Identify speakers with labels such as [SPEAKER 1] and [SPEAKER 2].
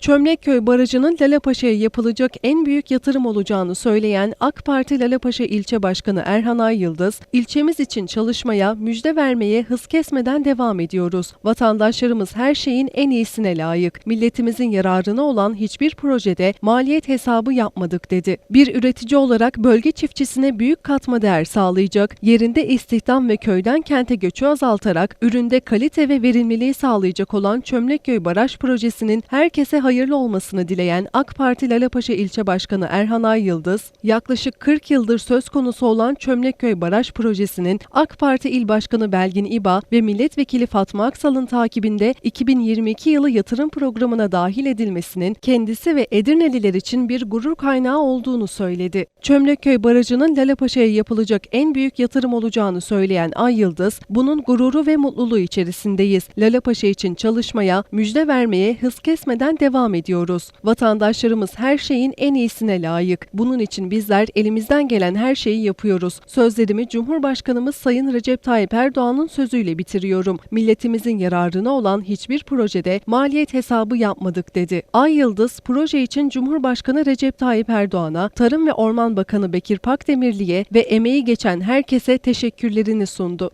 [SPEAKER 1] Çömlekköy Barajı'nın Lalapaşa'ya yapılacak en büyük yatırım olacağını söyleyen AK Parti Lalapaşa İlçe Başkanı Erhan Ay Yıldız, ilçemiz için çalışmaya, müjde vermeye hız kesmeden devam ediyoruz. Vatandaşlarımız her şeyin en iyisine layık. Milletimizin yararına olan hiçbir projede maliyet hesabı yapmadık dedi. Bir üretici olarak bölge çiftçisine büyük katma değer sağlayacak, yerinde istihdam ve köyden kente göçü azaltarak üründe kalite ve verimliliği sağlayacak olan Çömlekköy Baraj Projesi'nin herkese hayırlı olmasını dileyen AK Parti Lalapaşa İlçe Başkanı Erhan Ay Yıldız, yaklaşık 40 yıldır söz konusu olan Çömlekköy Baraj Projesi'nin AK Parti İl Başkanı Belgin İba ve Milletvekili Fatma Aksal'ın takibinde 2022 yılı yatırım programına dahil edilmesinin kendisi ve Edirneliler için bir gurur kaynağı olduğunu söyledi. Çömlekköy Barajı'nın Lalapaşa'ya yapılacak en büyük yatırım olacağını söyleyen Ay Yıldız, bunun gururu ve mutluluğu içerisindeyiz. Lalapaşa için çalışmaya, müjde vermeye hız kesmeden devam ediyoruz. Vatandaşlarımız her şeyin en iyisine layık. Bunun için bizler elimizden gelen her şeyi yapıyoruz. Sözlerimi Cumhurbaşkanımız Sayın Recep Tayyip Erdoğan'ın sözüyle bitiriyorum. Milletimizin yararına olan hiçbir projede maliyet hesabı yapmadık dedi. Ay Yıldız, proje için Cumhurbaşkanı Recep Tayyip Erdoğan'a, Tarım ve Orman Bakanı Bekir Pakdemirli'ye ve emeği geçen herkese teşekkürlerini sundu.